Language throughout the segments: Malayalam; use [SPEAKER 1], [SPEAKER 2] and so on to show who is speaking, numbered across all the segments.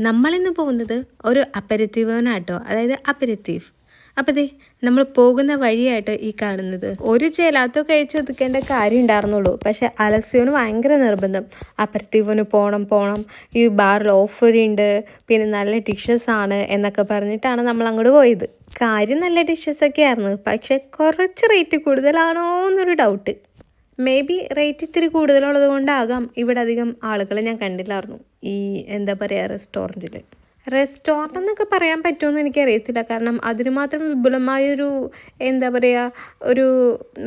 [SPEAKER 1] നമ്മളിന്ന് പോകുന്നത് ഒരു അപ്പരത്തീവനാട്ടോ അതായത് അപ്പരത്തീവ് അപ്പോൾ ദേ നമ്മൾ പോകുന്ന വഴിയായിട്ട് ഈ കാണുന്നത്. ഒരു ചേലാത്തോ കഴിച്ച് ഒതുക്കേണ്ട കാര്യം ഉണ്ടായിരുന്നുള്ളൂ. പക്ഷെ അലസ്യോന് ഭയങ്കര നിർബന്ധം. അപ്പരത്തീവന് പോകണം പോകണം ഈ ബാറിൽ ഓഫർ ഉണ്ട് പിന്നെ നല്ല ഡിഷസ് ആണ് എന്നൊക്കെ പറഞ്ഞിട്ടാണ് നമ്മൾ അങ്ങോട്ട് പോയത്. കാര്യം നല്ല ഡിഷസ് ഒക്കെ ആയിരുന്നു. പക്ഷെ കുറച്ച് റേറ്റ് കൂടുതലാണോ എന്നൊരു ഡൗട്ട് മേ ബി റേറ്റ് ഇത്തിരി കൂടുതലുള്ളത് കൊണ്ടാകാം. ഇവിടെ അധികം ആളുകളെ ഞാൻ കണ്ടില്ലായിരുന്നു. ഈ എന്താ പറയുക റെസ്റ്റോറന്റിൽ റെസ്റ്റോറന്റ് എന്നൊക്കെ പറയാൻ പറ്റുമെന്ന് എനിക്കറിയത്തില്ല. കാരണം അതിന് മാത്രം വിപുലമായൊരു എന്താ പറയുക ഒരു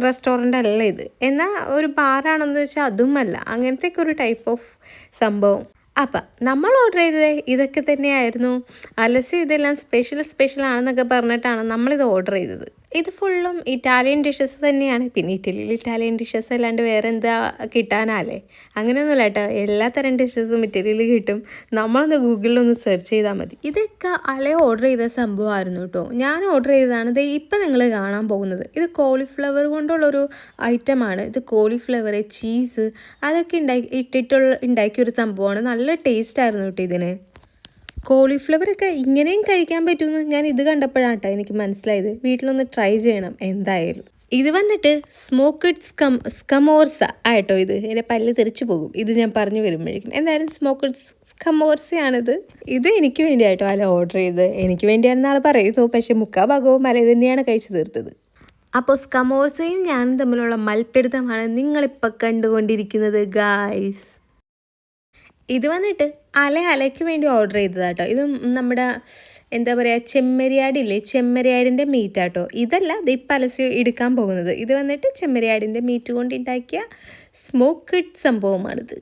[SPEAKER 1] റെസ്റ്റോറന്റ് അല്ല ഇത്. എന്നാൽ ഒരു ബാറാണെന്ന് വെച്ചാൽ അതുമല്ല. അങ്ങനത്തെയൊക്കെ ഒരു ടൈപ്പ് ഓഫ് സംഭവം. അപ്പം നമ്മൾ ഓർഡർ ചെയ്തത് ഇതൊക്കെ തന്നെയായിരുന്നു. അലസ്യം ഇതെല്ലാം സ്പെഷ്യൽ സ്പെഷ്യൽ ആണെന്നൊക്കെ പറഞ്ഞിട്ടാണ് നമ്മളിത് ഓർഡർ ചെയ്തത്. ഇത് ഫുള്ളും ഇറ്റാലിയൻ ഡിഷസ് തന്നെയാണ്. പിന്നെ ഇറ്റലിയിൽ ഇറ്റാലിയൻ ഡിഷസ് അല്ലാണ്ട് വേറെ എന്താ കിട്ടാനല്ലേ? അങ്ങനെയൊന്നുമില്ല കേട്ടോ. എല്ലാ തരം ഡിഷസും ഇറ്റലിയിൽ കിട്ടും. നമ്മളൊന്ന് ഗൂഗിളിലൊന്ന് സെർച്ച് ചെയ്താൽ മതി. ഇതൊക്കെ അല ഓർഡർ ചെയ്ത സംഭവമായിരുന്നു കേട്ടോ. ഞാൻ ഓർഡർ ചെയ്തതാണ്. ഇത് ഇപ്പം നിങ്ങൾ കാണാൻ പോകുന്നത്. ഇത് കോളിഫ്ലവർ കൊണ്ടുള്ളൊരു ഐറ്റമാണ് ഇത് കോളിഫ്ലവർ ചീസ് അതൊക്കെ ഉണ്ടാക്കി ഇട്ടിട്ടുള്ള ഉണ്ടാക്കിയൊരു സംഭവമാണ്. നല്ല ടേസ്റ്റ് ആയിരുന്നു കേട്ടോ ഇതിന്. കോളിഫ്ലവർ ഒക്കെ ഇങ്ങനെയും കഴിക്കാൻ പറ്റുമെന്ന് ഞാൻ ഇത് കണ്ടപ്പോഴാണ് കേട്ടോ എനിക്ക് മനസ്സിലായത്. വീട്ടിലൊന്ന് ട്രൈ ചെയ്യണം എന്തായാലും. ഇത് വന്നിട്ട് സ്മോക്കഡ് സ്കം സ്കമോർസ ആയിട്ടോ ഇത്. എന്റെ പല്ല് തെറിച്ചു പോകും. ഇത് ഞാൻ പറഞ്ഞു വരുമ്പോഴേക്കും. എന്തായാലും സ്മോക്കഡ് സ്കമോർസയാണിത് ഇത് എനിക്ക് വേണ്ടിയായിട്ടോ അല്ല ഓർഡർ ചെയ്ത്. എനിക്ക് വേണ്ടിയാണെന്ന് ആൾ പറയുന്നു. പക്ഷേ മുക്കാ ഭാഗവും മല തന്നെയാണ് കഴിച്ചു തീർത്തത്. അപ്പോൾ സ്കമോർസയും ഞാനും തമ്മിലുള്ള മൽപ്പിടുത്തമാണ് നിങ്ങളിപ്പോൾ കണ്ടുകൊണ്ടിരിക്കുന്നത് ഗായ്സ് ഇത് വന്നിട്ട് അല അലയ്ക്ക് വേണ്ടി ഓർഡർ ചെയ്തതാട്ടോ. ഇത് നമ്മുടെ എന്താ പറയുക ചെമ്മരിയാടില്ലേ? ചെമ്മരിയാടിന്റെ മീറ്റ് ആട്ടോ. ഇതല്ല ഇത് ഇപ്പം അലസി എടുക്കാൻ പോകുന്നത്. ഇത് വന്നിട്ട് ചെമ്മരിയാടിന്റെ മീറ്റ് കൊണ്ട് ഉണ്ടാക്കിയ സ്മോക്ക്ഡ് സംഭവമാണിത്.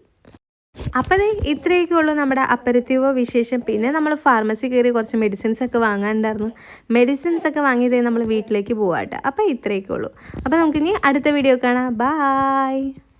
[SPEAKER 1] അപ്പോൾ അതെ ഇത്രയൊക്കെ ഉള്ളൂ നമ്മുടെ അപ്പരത്തീവോ വിശേഷം. പിന്നെ നമ്മൾ ഫാർമസി കയറി കുറച്ച് മെഡിസിൻസ് ഒക്കെ വാങ്ങാനുണ്ടായിരുന്നു. മെഡിസിൻസ് ഒക്കെ വാങ്ങിയതേ നമ്മൾ വീട്ടിലേക്ക് പോവാട്ടെ. അപ്പോൾ ഇത്രയൊക്കെ ഉള്ളൂ. അപ്പോൾ നമുക്കിനി അടുത്ത വീഡിയോ കാണാം. ബായ്